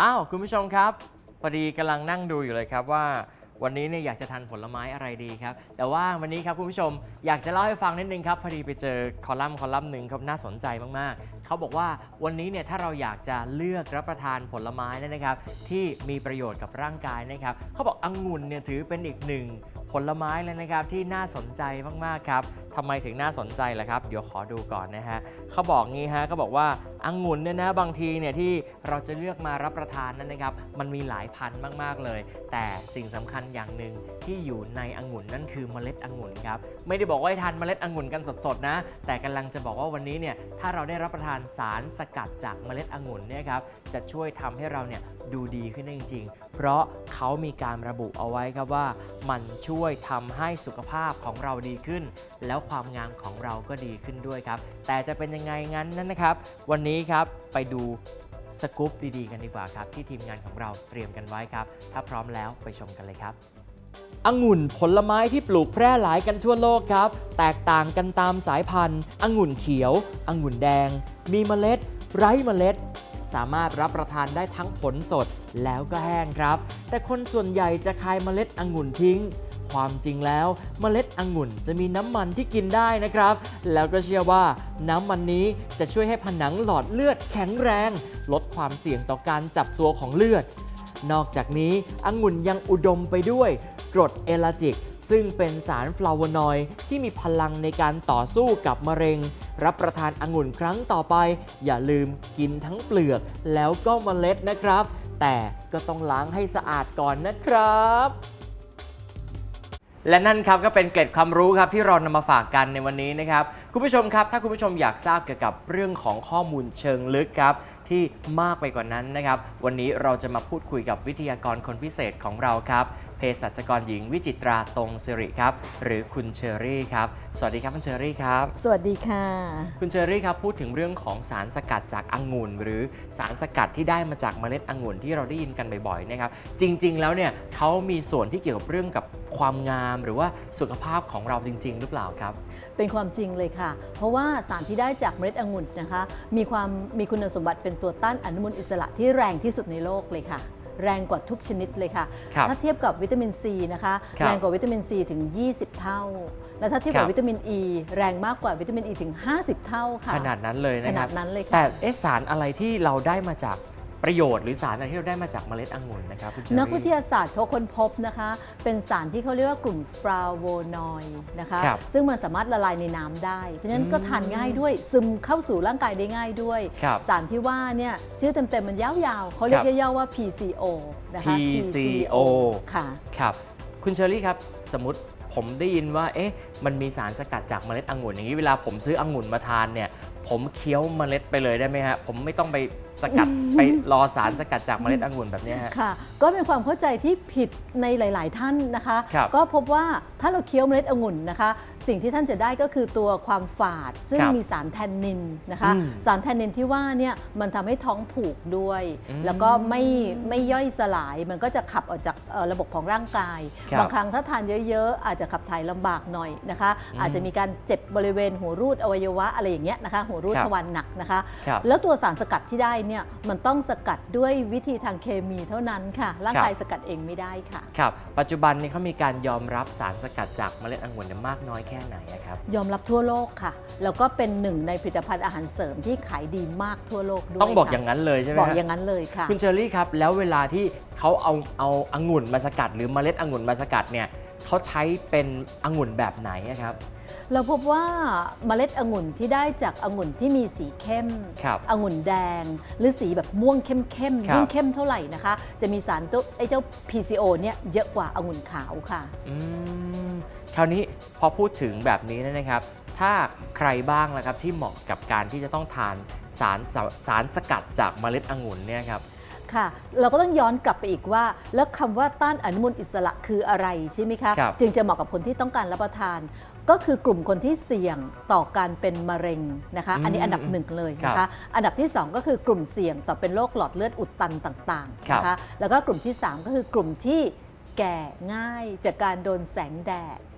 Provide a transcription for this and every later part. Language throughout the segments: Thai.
อ้าวคุณผู้ชมครับพอดีกำลังนั่งดูอยู่เลยครับว่าวันนี้เนี่ยอยากจะทานผลไม้อะไรดีครับ แต่ว่าวันนี้ครับคุณผู้ชมอยากจะเล่าให้ฟังนิดนึงครับพอดีไปเจอคอลัมน์คอลัมน์หนึ่งครับน่าสนใจมากๆ เขาบอกว่าวันนี้เนี่ยถ้าเราอยากจะเลือกรับประทานผลไม้เนนะครับ ที่มีประโยชน์กับร่างกายนะครับ เขาบอกองุ่นเนี่ยถือเป็นอีกหนึ่ง ผลไม้เลยนะครับที่น่าสนใจมากๆครับทำไมถึงน่าสนใจล่ะครับ เดี๋ยวขอดูก่อนนะฮะเขาบอกงี้ฮะเขาบอกว่าองุ่นเนี่ยนะบางทีเนี่ยที่เราจะเลือกมารับประทานนั่นนะครับ มันมีหลายพันธุ์มากๆเลย แต่สิ่งสำคัญอย่างหนึ่งที่อยู่ในองุ่นนั่นคือเมล็ดองุ่นครับไม่ได้บอกว่าให้ทานเมล็ดองุ่นกันสดๆนะ แต่กำลังจะบอกว่าวันนี้เนี่ยถ้าเราได้รับประทานสารสกัดจากเมล็ดองุ่นเนี่ยครับจะช่วยทำให้เราเนี่ยดูดีขึ้นได้จริง ๆ เพราะเขามีการระบุเอาไว้ครับว่ามันช่วยทำให้สุขภาพของเราดีขึ้น แล้วความงามของเราก็ดีขึ้นด้วยครับ แต่จะเป็นยังไงงั้นนั่นนะครับ วันนี้ครับไปดูสกู๊ปดีๆกันดีกว่าครับ ที่ทีมงานของเราเตรียมกันไว้ครับ ถ้าพร้อมแล้วไปชมกันเลยครับองุ่นผลไม้ที่ปลูกแพร่หลายกันทั่วโลกครับ แตกต่างกันตามสายพันธุ์องุ่นเขียว องุ่นแดง มีเมล็ด ไร้เมล็ด สามารถรับประทานได้ทั้งผลสดแล้วก็แห้งครับ แต่คนส่วนใหญ่จะคายเมล็ดองุ่นทิ้ง ความจริงแล้วเมล็ดองุ่นจะมีน้ำมันที่กินได้นะครับ แล้วก็เชื่อว่าน้ำมันนี้จะช่วยให้ผนังหลอดเลือดแข็งแรง ลดความเสี่ยงต่อการจับตัวของเลือด นอกจากนี้องุ่นยังอุดมไปด้วยกรดเอลาจิก ซึ่งเป็นสารฟลาวโวนอยด์ที่มีพลังในการต่อสู้กับมะเร็ง รับประทานองุ่นครั้งต่อไป อย่าลืมกินทั้งเปลือกแล้วก็เมล็ดนะครับ แต่ก็ต้องล้างให้สะอาดก่อนนะครับ และนั่นครับก็เป็นเกร็ดความรู้ครับที่เรานำมาฝากกันในวันนี้นะครับคุณผู้ชมครับ ถ้าคุณผู้ชมอยากทราบเกี่ยวกับเรื่องของข้อมูลเชิงลึกครับ ที่มากไปกว่านั้นนะครับ วันนี้เราจะมาพูดคุยกับวิทยากรคนพิเศษของเราครับเภสัชกรหญิงวิจิตราตรงสิริครับ หรือคุณเชอรี่ครับ สวัสดีครับคุณเชอรี่ครับ สวัสดีค่ะ คุณเชอรี่ครับพูดถึงเรื่องของสารสกัดจากองุ่น หรือสารสกัดที่ได้มาจากเมล็ดองุ่นที่เราได้ยินกันบ่อยๆนะครับ จริง ๆ แล้วเนี่ยเขามีส่วนที่เกี่ยวกับเรื่องกับความงาม หรือว่าสุขภาพของเราจริง ๆ หรือเปล่าครับ เป็นความจริงเลยค่ะ เพราะว่าสารที่ได้จากเมล็ดองุ่นนะคะ มีความมีคุณสมบัติเป็นตัวต้านอนุมูลอิสระที่แรงที่สุดในโลกเลยค่ะ แรงกว่าทุกชนิดเลยค่ะครับถ้าเทียบกับวิตามินซีนะคะครับแรงกว่าวิตามินซีถึง 20 เท่า และถ้าเทียบครักับบวิตามินอ e, ีแรงมากกว่าวิตามินอ e ีถึง 50 เท่าค่ะขนาดนั้นเลยขนะคนารับดนั้นเลยค่ะแต่เอะสารอะไรที่เราได้มาจาก ประโยชน์หรือสารอะไรที่เราได้มาจากเมล็ดองุ่นนะครับคุณเชอรี่ นักวิทยาศาสตร์เขาค้นพบนะคะ เป็นสารที่เขาเรียกว่ากลุ่มฟลาโวนอยด์นะคะ ครับซึ่งมันสามารถละลายในน้ำได้ เพราะฉะนั้นอืมก็ทานง่ายด้วยซึมเข้าสู่ร่างกายได้ง่ายด้วย ครับสารที่ว่าเนี่ยชื่อเต็มๆมันยาวๆเขาเรียคกรับย่อๆว่า PCO นะคะ PCO ค่ะ ครับ คุณเชอรี่ครับ สมมติผมได้ยินว่า เอ๊ะ มันมีสารสกัดจากเมล็ดองุ่นอย่างนี้ เวลาผมซื้อองุ่นมาทานเนี่ย ผมเคี้ยวเมล็ดไปเลยได้ไหมฮะ ผมไม่ต้องไปสกัด ไปรอสารสกัดจากเมล็ดองุ่นแบบเนี้ยฮะ ค่ะ ก็เป็นความเข้าใจที่ผิดในหลาย ๆ ท่านนะคะ ครับก็พบว่าถ้าเราเคี้ยวเมล็ดองุ่นนะคะ สิ่งที่ท่านจะได้ก็คือตัวความฝาด ซึ่งครับมีสารแทนนินนะคะ อืมสารแทนนินที่ว่าเนี่ยมันทำให้ท้องผูกด้วย อืมแล้วก็ไม่ไม่ย่อยสลายมันก็จะขับออกจากเอ่อระบบของร่างกายครับบางครั้งถ้าทานเยอะ ๆ อาจจะขับถ่ายลำบากหน่อยนะคะอืมอาจจะมีการเจ็บบริเวณหัวรูดอวัยวะอะไรอย่างเงี้ยนะคะหัวรูดครับทวารหนักนะคะครับแล้วตัวสารสกัดที่ได้เนี่ยมันต้องสกัดด้วยวิธีทางเคมีเท่านั้นค่ะ ร่างกายสกัดเองไม่ได้ค่ะครับปัจจุบันนี้เขามีการยอมรับสารสกัดจากเมล็ดองุ่นเนี่ยมากน้อยแค่ไหนอะครับ ยอมรับทั่วโลกค่ะ แล้วก็เป็นหนึ่งในผลิตภัณฑ์อาหารเสริมที่ขายดีมากทั่วโลกด้วยต้องบอกค่ะอย่างนั้นเลยใช่ไหมบอกฮะอย่างนั้นเลยค่ะ คุณเชอรี่ครับ แล้วเวลาที่เขาเอาเอาองุ่นมาสกัด หรือเมล็ดองุ่นมาสกัดเนี่ย เขาใช้เป็นองุ่นแบบไหนอะครับ เราพบว่าเมล็ดองุ่นที่ได้จากองุ่นที่มีสีเข้มครับองุ่นแดง หรือสีแบบม่วงเข้มเข้มๆครับ ยิ่งเข้มเท่าไหร่นะคะ จะมีสารตัวไอ้เจ้า PCO เนี่ยเยอะกว่าองุ่นขาวค่ะ อืมคราวนี้พอพูดถึงแบบนี้นะครับ ถ้าใครบ้างนะครับที่เหมาะกับการที่จะต้องทานสารสาสารสกัดจากเมล็ดองุ่นเนี่ยครับ ค่ะ เราก็ต้องย้อนกลับไปอีกว่า แล้วคำว่าต้านอนุมูลอิสระคืออะไรใช่ไหมคะ ครับ จึงจะเหมาะกับคนที่ต้องการรับประทาน ก็คือกลุ่มคนที่เสี่ยงต่อการเป็นมะเร็งนะคะ อันนี้อันดับหนึ่งเลยนะครัคะบอันดับที่ 2 ก็คือกลุ่มเสี่ยงต่อเป็นโรคหลอดเลือดอุดตันต่างๆนะครัคะบแล้วก็กลุ่มที่ 3 ก็คือกลุ่มที่แก่ง่ายจากการโดนแสงแดดอืม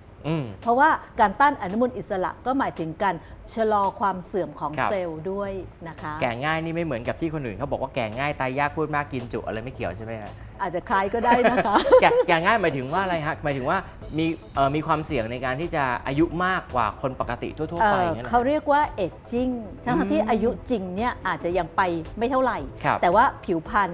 เพราะว่าการต้านอนุมูลอิสระก็หมายถึงการชะลอความเสื่อมของครับ เซลล์ด้วยนะคะ แก่ง่ายนี่ไม่เหมือนกับที่คนอื่นเขาบอกว่าแก่ง่ายตายยากพูดมากกินจุอะไรไม่เกี่ยวใช่ไหมฮะ อาจจะคล้ายก็ได้นะคะ แก่แก่ง่ายหมายถึงว่าอะไรฮะหมายถึงว่ามีเอ่อมีความเสี่ยงในการที่จะอายุมากกว่าคนปกติทั่วๆเอ่ไปออย่างนั้นหรอ เขาเรียกว่าเอจจิ้งทั้งอืมที่อายุจริงเนี่ยอาจจะยังไปไม่เท่าไหร่ ครับแต่ว่าผิวพรรณ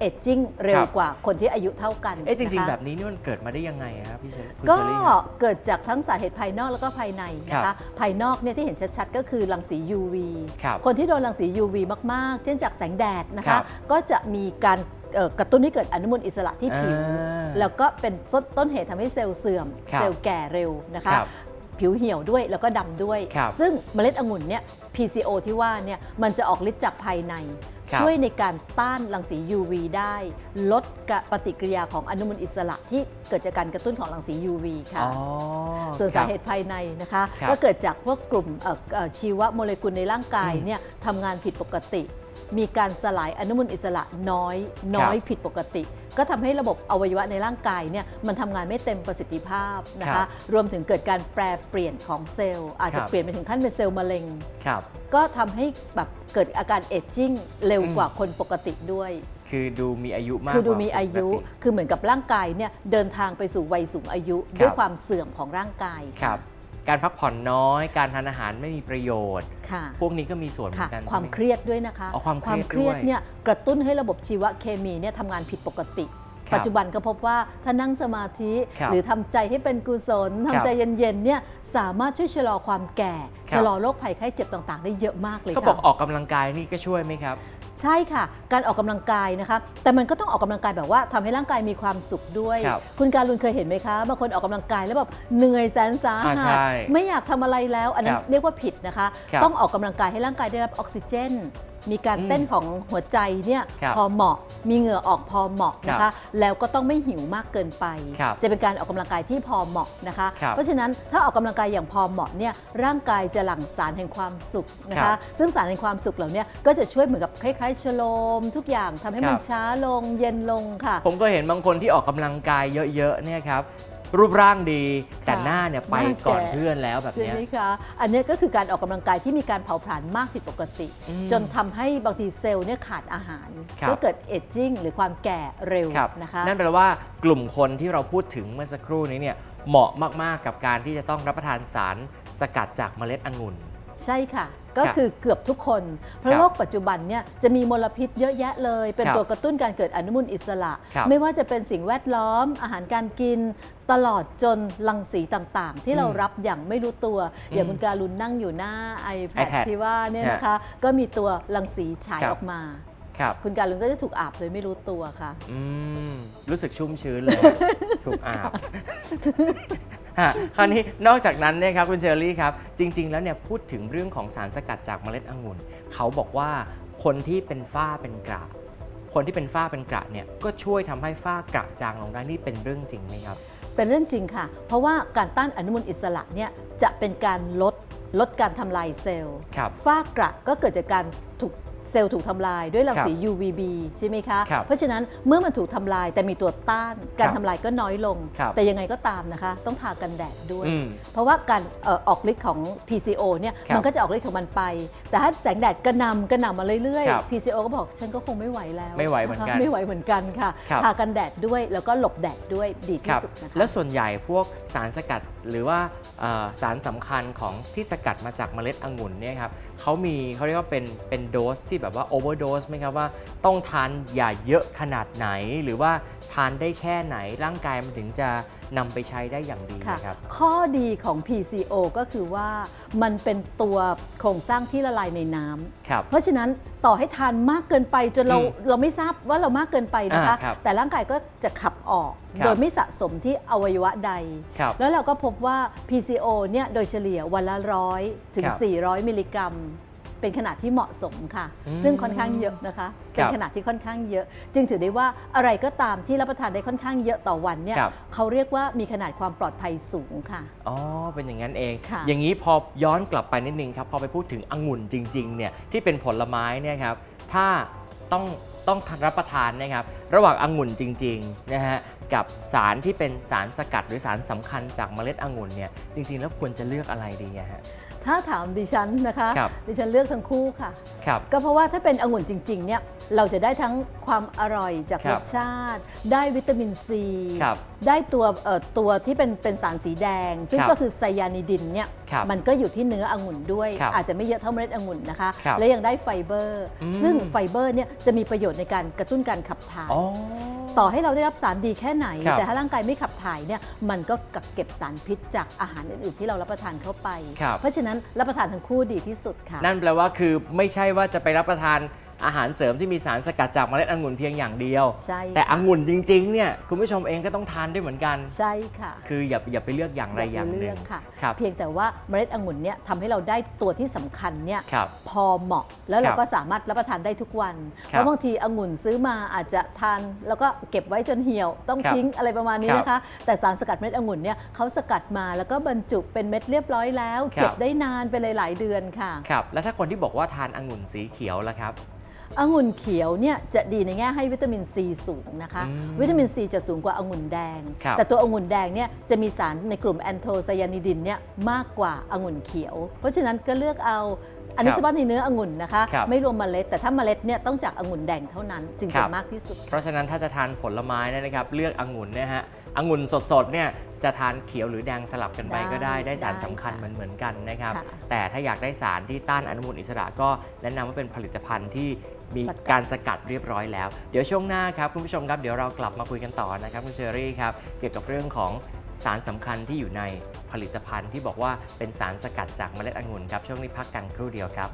เอจจิ้งเร็วครับ กว่าคนที่อายุเท่ากันเอ๊ะจริงนะๆคะแบบนี้นี่มันเกิดมาได้ยังไงอะครับพี่เชคุณก็เชอรี่ครับเกิดจากทั้งสาเหตุภายนอกแล้วก็ภายในนะครัคะบภายนอกเนี่ยที่เห็นชัดๆ ก็คือรังสี UV ครับคนที่โดนรังสี UV มากๆ เช่นจากแสงแดดนะครัคะบก็จะมีการเอ่อกระตุ้นให้เกิดอนุมูลอิสระที่ผิว อ่าแล้วก็เป็นต้นเหตุทำให้เซลล์เสื่อม ครับเซลล์แก่เร็วนะคะ ครับผิวเหี่ยวด้วยแล้วก็ดำด้วย ครับ ซึ่งเมล็ดองุ่นเนี่ย PCO ที่ว่าเนี่ยมันจะออกฤทธิ์จากภายในครับ ช่วยในการต้านรังสี UV ได้ ลดกะปฏิกิริยาของอนุมูลอิสระที่เกิดจากการกระตุ้นของรังสี UV ค่ะอ๋อส่วนครัสาบเหตุภายในนะคะครับก็เกิดจากพวกกลุ่มเอ่อเอ่อชีวโมเลกุลในร่างกายอืมเนี่ยทำงานผิดปกติ มีการสลายอนุมูลอิสระน้อย น้อยผิดปกติ ก็ทำให้ระบบอวัยวะในร่างกายเนี่ยมันทำงานไม่เต็มประสิทธิภาพนะครัคะบรวมถึงเกิดการแปรเปลี่ยนของเซลล์ อาจจะครับเปลี่ยนไปถึงขั้นเป็นเซลล์มะเร็งครับก็ทำให้แบบเกิดอาการเอจจิ้งเร็วอืมกว่าคนปกติด้วยคือดูมีอายุมากคือดูกว่มีอายุปกติคือเหมือนกับร่างกายเนี่ยเดินทางไปสู่วัยสูงอายุครับด้วยความเสื่อมของร่างกายครับ การพักผ่อนน้อย การทานอาหารไม่มีประโยชน์ ค่ะพวกนี้ก็มีส่วนเหมือค่ะนกันความใช่ไหเครียดด้วยนะคะอ๋อความเครียดยดด้วยเนี่ยกระตุ้นให้ระบบชีวเคมีเนี่ยทำงานผิดปกติครับปัจจุบันก็พบว่าถ้านั่งสมาธิครับหรือทำใจให้เป็นกุศลครัทำบใจเย็นๆเนี่ยสามารถช่วยชะลอความแก่ครับชะลอโรคภัยไข้เจ็บต่างๆ ได้เยอะมากเลยเขาค่ะบอกออกกำลังกายนี่ก็ช่วยไหมครับ ใช่ค่ะ การออกกำลังกายนะคะ แต่มันก็ต้องออกกำลังกายแบบว่าทำให้ร่างกายมีความสุขด้วย ครับคุณการุณเคยเห็นไหมคะบางคนออกกำลังกายแล้วแบบเหนื่อยแสนสาอ่าหัสใช่ไม่อยากทำอะไรแล้ว อันนั้คนรับเรียกว่าผิดนะคะ ครับต้องออกกำลังกายให้ร่างกายได้รับออกซิเจน มีการอืมเต้นของหัวใจเนี่ยครับพอเหมาะ มีเหงื่อออกพอเหมาะนะครัคะบแล้วก็ต้องไม่หิวมากเกินไป ครับจะเป็นการออกกำลังกายที่พอเหมาะนะคะ ครับเพราะฉะนั้นถ้าออกกำลังกายอย่างพอเหมาะเนี่ยร่างกายจะหลั่งสารแห่งความสุขนะครัคะ บซึ่งสารแห่งความสุขเหล่าเนี้ก็จะช่วยเหมือนกับคล้ายๆชโลม ทุกอย่างทำให้มัคนรับ ช้าลงเย็นลงค่ะ ผมก็เห็นบางคนที่ออกกำลังกายเยอะๆเนี่ยครับ รูปร่างดี แต่ค่ะหน้าเนี่ยไปหน้าแก่ก่อนเพื่อนแล้วแบบใช่เนี้ยไหมคะ อันเนี้ยก็คือการออกกำลังกายที่มีการเผาผลาญมากผิดปกติ อืมจนทำให้บางทีเซลล์เนี่ยขาดอาหารครับ ก็เกิดเอจจิ้งหรือความแก่เร็วครับนะคะ นั่นแปลว่ากลุ่มคนที่เราพูดถึงเมื่อสักครู่นี้เนี่ยเหมาะมาก ๆ กับการที่จะต้องรับประทานสารสกัดจากเมล็ดองุ่น ใช่ค่ะ ก็ครับคือเกือบทุกคน เพครัราะบโลกปัจจุบันเนี่ยจะมีมลพิษเยอะแยะเลย เป็นครับตัวกระตุ้นการเกิดอนุมูลอิสระครับไม่ว่าจะเป็นสิ่งแวดล้อม อาหารการกิน ตลอดจนรังสีต่างๆ ที่เราอืมรับอย่างไม่รู้ตัว อย่างอืมคุณการุณนั่งอยู่หน้า iPad, iPad ที่ว่าเนี่ยฮะนะคะก็มีตัวรังสีฉายครับออกมาครับคุณการุณก็จะถูกอาบโดยไม่รู้ตัวค่ะ อืม รู้สึกชุ่มชื้นเลย ถูกอาบ ฮะคราวนี้นอกจากนั้นเนี่ยครับคุณเชอรี่ครับ จริง ๆ แล้วเนี่ยพูดถึงเรื่องของสารสกัดจากเมล็ดองุ่นเขาบอกว่าคนที่เป็นฝ้าเป็นกระคนที่เป็นฝ้าเป็นกระเนี่ยก็ช่วยทำให้ฝ้ากระจางลงได้นี่เป็นเรื่องจริงไหมครับ เป็นเรื่องจริงค่ะ เพราะว่าการต้านอนุมูลอิสระเนี่ยจะเป็นการลดลดการทำลายเซลล์ครับฝ้ากระก็เกิดจากการถูก เซลล์ถูกทำลายด้วยรังสีครับ UVB ใช่ไหมคะครับเพราะฉะนั้นเมื่อมันถูกทำลายแต่มีตัวต้านการครับทำลายก็น้อยลงครับแต่ยังไงก็ตามนะคะ ต้องทากันแดดด้วยอืมเพราะว่าการเอ่อออกฤทธิ์ของ PCO เนี่ยครับมันก็จะออกฤทธิ์ของมันไป แต่ถ้าแสงแดดกระหนำกระหนำมาเรื่อยครับๆ PCO ก็บอกฉันก็คงไม่ไหวแล้วไม่ไหวเหมือนกันะคะไม่ไหวเหมือนกันค่ะครับทากันแดดด้วยแล้วก็หลบแดดด้วยดีคที่รับสุดนะคะแล้วส่วนใหญ่พวกสารสกัดหรือว่าเอ่อสารสำคัญของที่สกัดมาจากเมล็ดองุ่นเนี่ยครับ เขามีเขาเรียกว่าเป็นเป็นโดสที่แบบว่าโอเวอร์โดสไหมครับว่าต้องทานอย่าเยอะขนาดไหนหรือว่า ทานได้แค่ไหนร่างกายมันถึงจะนำไปใช้ได้อย่างดีค่ะนะครับ ข้อดีของ PCO ก็คือว่ามันเป็นตัวโครงสร้างที่ละลายในน้ำครับเพราะฉะนั้นต่อให้ทานมากเกินไปจนเราอืมเราไม่ทราบว่าเรามากเกินไปนะคะอ่าครับแต่ร่างกายก็จะขับออกครับโดยไม่สะสมที่อวัยวะใดครับแล้วเราก็พบว่า PCO เนี่ยโดยเฉลี่ยวันละร้อยถึงครับ400 มิลลิกรัม เป็นขนาดที่เหมาะสมค่ะอืมซึ่งค่อนข้างเยอะนะคะ เป็นครับขนาดที่ค่อนข้างเยอะ จึงถือได้ว่าอะไรก็ตามที่รับประทานได้ค่อนข้างเยอะต่อวันเนี่ยครับ เขาเรียกว่ามีขนาดความปลอดภัยสูงค่ะ อ๋อ เป็นอย่างนั้นเอง ค่ะ อย่างนี้พอย้อนกลับไปนิดนึงครับ พอไปพูดถึงองุ่นจริงๆ เนี่ยที่เป็นผลไม้เนี่ยครับ ถ้าต้องต้องรับประทานนะครับ ระหว่างองุ่นจริงๆนะฮะกับสารที่เป็นสารสกัดหรือสารสำคัญจากเมล็ดองุ่นเนี่ยจริงๆ แล้วควรจะเลือกอะไรดีอะฮะถ้าถามดิฉันนะคะครับดิฉันเลือกทั้งคู่ค่ะครับก็เพราะว่าถ้าเป็นองุ่นจริงๆเนี่ยเราจะได้ทั้งความอร่อยจากครัรบสชาติ ได้วิตามินซีครับได้ตัวเอ่อตัวที่เป็นเป็นสารสีแดง ซึ่งครับก็คือไซยานิดินเนี่ยครับมันก็อยู่ที่เนื้อองุ่นด้วยครับอาจจะไม่เยอะเท่าเมล็ดองุ่นนะคะครับและยังได้ไฟเบอร์อืมซึ่งไฟเบอร์เนี่ยจะมีประโยชน์ในการกระตุ้นการขับถ่ายอ๋อต่อให้เราได้รับสารดีแค่ไหนครับแต่ถ้าร่างกายไม่ขับถ่ายเนี่ยมันก็กักเก็บสารพิษจากอาหารอื่นๆที่เรารับประทานเข้าไปครับเพราะฉะนั้นรับประทานทั้งคู่ดีที่สุดค่ะ นั่นแปลว่าคือไม่ใช่ว่าจะไปรับประทาน อาหารเสริมที่มีสารสกัดจากเมล็ดองุ่นเพียงอย่างเดียว ใช่แต่ค่ะองุ่นจริงๆเนี่ยคุณผู้ชมเองก็ต้องทานด้วยเหมือนกัน ใช่ค่ะ คืออย่าอย่าไปเลือกอย่างใดอย่างหเลืนึ่องกค่ะครับเพียงแต่ว่าเมล็ดองุ่นเนี่ยทำให้เราได้ตัวที่สำคัญเนี่ยครับพอเหมาะแล้วเราครับก็สามารถรับประทานได้ทุกวันครับเพราะบางทีองุ่นซื้อมาอาจจะทานแล้วก็เก็บไว้จนเหี่ยว ต้องครับทิ้งอะไรประมาณนี้ครับนะคะแต่สารสกัดเม็ดองุ่นเนี่ยเขาสกัดมาแล้วก็บรรจุเป็นเม็ดเรียบร้อยแล้วครับเก็บได้นานเป็นหลายๆเดือนค่ะครับแล้วถ้าคนที่บอกว่าทานองุ่นสีเขียวล่ะครับ องุ่นเขียวเนี่ยจะดีในแง่ให้วิตามินซีสูงนะคะอืมวิตามินซีจะสูงกว่าองุ่นแดงครับแต่ตัวองุ่นแดงเนี่ยจะมีสารในกลุ่มแอนโทไซยานิดินเนี่ยมากกว่าองุ่นเขียว เพราะฉะนั้นก็เลือกเอาอันนี้ครับเฉพาะในเนื้อองุ่นนะคะครับไม่รวมเมล็ด แต่ถ้าเมล็ดเนี่ยต้องจากองุ่นแดงเท่านั้นจึงครัจะบมากที่สุด เพราะฉะนั้นถ้าจะทานผลไม้เนยนะครับเลือกองุ่นเนี่ยฮะองุ่นสดๆเนี่ย จะทานเขียวหรือแดงสลับกันไปได้ก็ได้ได้สารได้สำคัญค่ะเหมือนเหมือนๆกันนะครับค่ะแต่ถ้าอยากได้สารที่ต้านอนุมูลอิสระก็แนะนำว่าเป็นผลิตภัณฑ์ที่มีสกัดการสกัดเรียบร้อยแล้ว เดี๋ยวช่วงหน้าครับคุณผู้ชมครับเดี๋ยวเรากลับมาคุยกันต่อนะครับคุณเชอรี่ครับเกี่ยวกับเรื่องของสารสำคัญที่อยู่ในผลิตภัณฑ์ที่บอกว่าเป็นสารสกัดจากเมล็ดองุ่นครับช่วงนี้พักกันครู่เดียวครับ